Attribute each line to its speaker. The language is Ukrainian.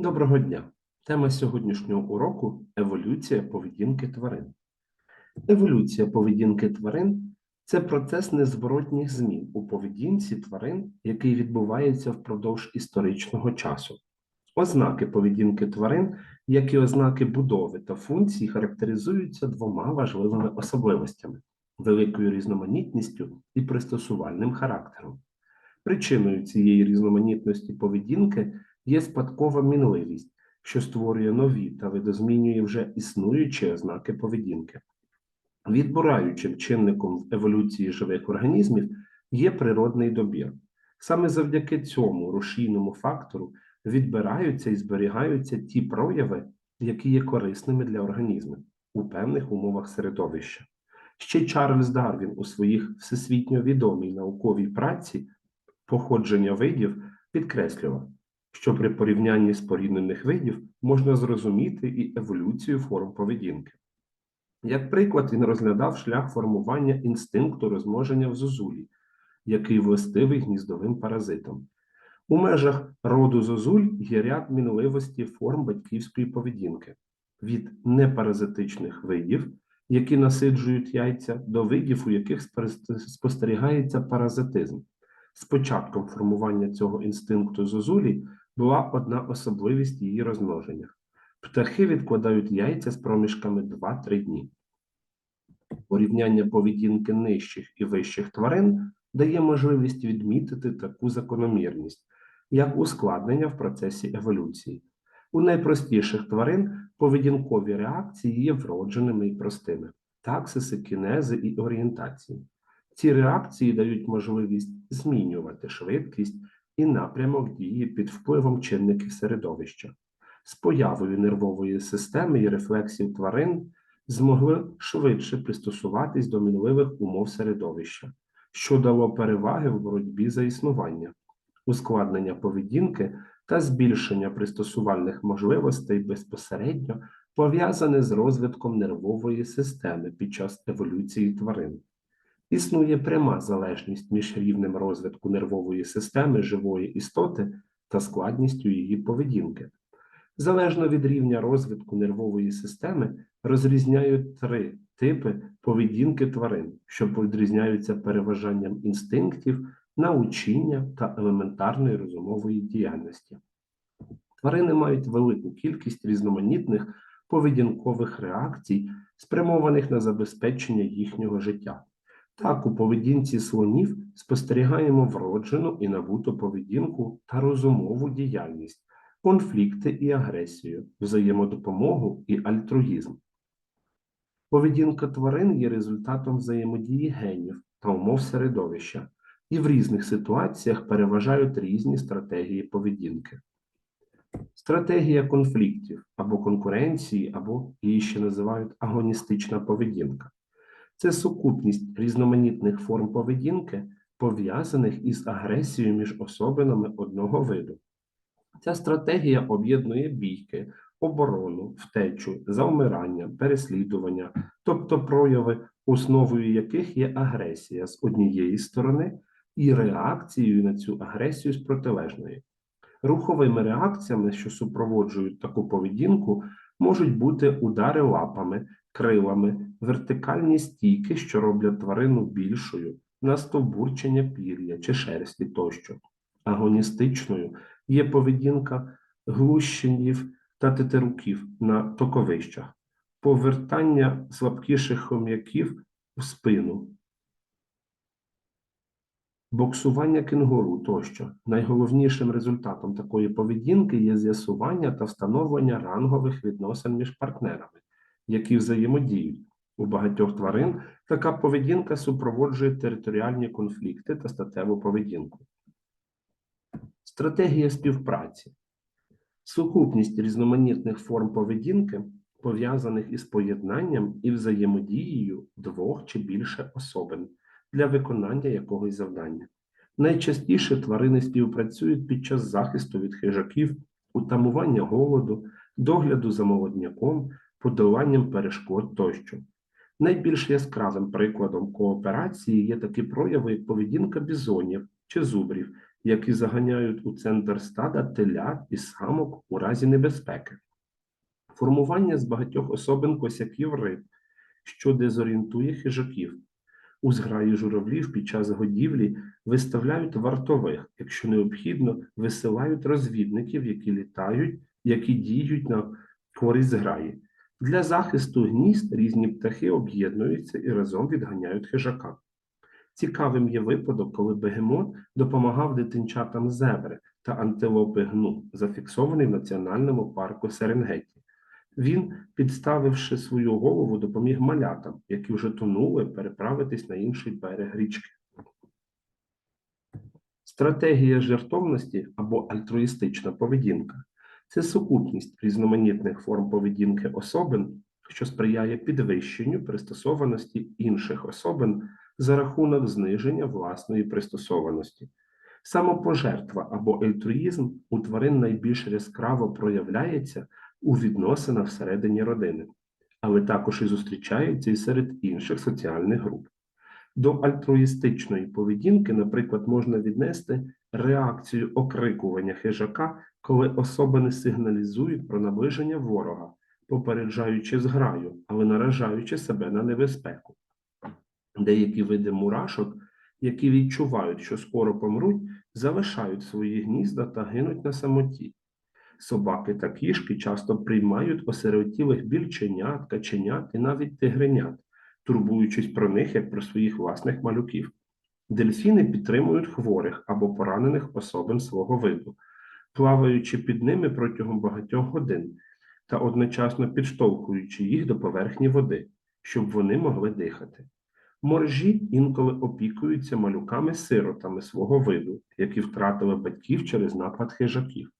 Speaker 1: Доброго дня! Тема сьогоднішнього уроку еволюція поведінки тварин. Еволюція поведінки тварин це процес незворотніх змін у поведінці тварин, який відбувається впродовж історичного часу. Ознаки поведінки тварин, як і ознаки будови та функцій, характеризуються двома важливими особливостями великою різноманітністю і пристосувальним характером. Причиною цієї різноманітності поведінки є спадкова мінливість, що створює нові та видозмінює вже існуючі ознаки поведінки. Відбираючим чинником в еволюції живих організмів є природний добір. Саме завдяки цьому рушійному фактору відбираються і зберігаються ті прояви, які є корисними для організму у певних умовах середовища. Ще Чарльз Дарвін у своїх всесвітньо відомій науковій праці походження видів підкреслював, що при порівнянні споріднених видів можна зрозуміти і еволюцію форм поведінки. Як приклад, він розглядав шлях формування інстинкту розмноження в зозулі, який властивий гніздовим паразитам. У межах роду зозуль є ряд мінливості форм батьківської поведінки від непаразитичних видів, які насиджують яйця, до видів, у яких спостерігається паразитизм. З початком формування цього інстинкту зозулі була одна особливість її розмноження. Птахи відкладають яйця з проміжками 2-3 дні. Порівняння поведінки нижчих і вищих тварин дає можливість відмітити таку закономірність, як ускладнення в процесі еволюції. У найпростіших тварин поведінкові реакції є вродженими і простими таксиси, кінези і орієнтації. Ці реакції дають можливість змінювати швидкість і напрямок дії під впливом чинників середовища. З появою нервової системи і рефлексів тварин змогли швидше пристосуватись до мінливих умов середовища, що дало переваги в боротьбі за існування, ускладнення поведінки та збільшення пристосувальних можливостей безпосередньо пов'язане з розвитком нервової системи під час еволюції тварин. Існує пряма залежність між рівнем розвитку нервової системи живої істоти та складністю її поведінки. Залежно від рівня розвитку нервової системи розрізняють три типи поведінки тварин, що відрізняються переважанням інстинктів, научіння та елементарної розумової діяльності. Тварини мають велику кількість різноманітних поведінкових реакцій, спрямованих на забезпечення їхнього життя. Так, у поведінці слонів спостерігаємо вроджену і набуту поведінку та розумову діяльність, конфлікти і агресію, взаємодопомогу і альтруїзм. Поведінка тварин є результатом взаємодії генів та умов середовища, і в різних ситуаціях переважають різні стратегії поведінки. Стратегія конфліктів або конкуренції, або її ще називають агоністична поведінка. Це сукупність різноманітних форм поведінки, пов'язаних із агресією між особинами одного виду. Ця стратегія об'єднує бійки, оборону, втечу, завмирання, переслідування, тобто прояви, основою яких є агресія з однієї сторони і реакцією на цю агресію з протилежної. Руховими реакціями, що супроводжують таку поведінку, можуть бути удари лапами, крилами, вертикальні стійки, що роблять тварину більшою, настовбурчення пір'я чи шерсті тощо. Агоністичною є поведінка глущенів та тетеруків на токовищах, повертання слабкіших хом'яків у спину, боксування кенгуру тощо. Найголовнішим результатом такої поведінки є з'ясування та встановлення рангових відносин між партнерами, які взаємодіють. У багатьох тварин така поведінка супроводжує територіальні конфлікти та статеву поведінку. Стратегія співпраці. Сукупність різноманітних форм поведінки, пов'язаних із поєднанням і взаємодією двох чи більше особин для виконання якогось завдання. Найчастіше тварини співпрацюють під час захисту від хижаків, утамування голоду, догляду за молодняком, подоланням перешкод тощо. Найбільш яскравим прикладом кооперації є такі прояви, як поведінка бізонів чи зубрів, які заганяють у центр стада телят і самок у разі небезпеки. Формування з багатьох особин косяків риб, що дезорієнтує хижаків. У зграї журавлів під час годівлі виставляють вартових, якщо необхідно, висилають розвідників, які літають, які діють на користь зграї. Для захисту гнізд різні птахи об'єднуються і разом відганяють хижака. Цікавим є випадок, коли бегемот допомагав дитинчатам зебри та антилопи гну, зафіксований в національному парку Серенгеті. Він, підставивши свою голову, допоміг малятам, які вже тонули, переправитись на інший берег річки. Стратегія жертовності або альтруїстична поведінка це сукупність різноманітних форм поведінки особин, що сприяє підвищенню пристосованості інших особин за рахунок зниження власної пристосованості. Самопожертва або альтруїзм у тварин найбільш яскраво проявляється у відносинах всередині родини, але також і зустрічається і серед інших соціальних груп. До альтруїстичної поведінки, наприклад, можна віднести реакцію окрикування хижака, коли особини сигналізують про наближення ворога, попереджаючи зграю, але наражаючи себе на небезпеку. Деякі види мурашок, які відчувають, що скоро помруть, залишають свої гнізда та гинуть на самоті. Собаки та кішки часто приймають осиротілих більченят, каченят і навіть тигренят, турбуючись про них як про своїх власних малюків. Дельфіни підтримують хворих або поранених особин свого виду, плаваючи під ними протягом багатьох годин та одночасно підштовхуючи їх до поверхні води, щоб вони могли дихати. Моржі інколи опікуються малюками-сиротами свого виду, які втратили батьків через напад хижаків.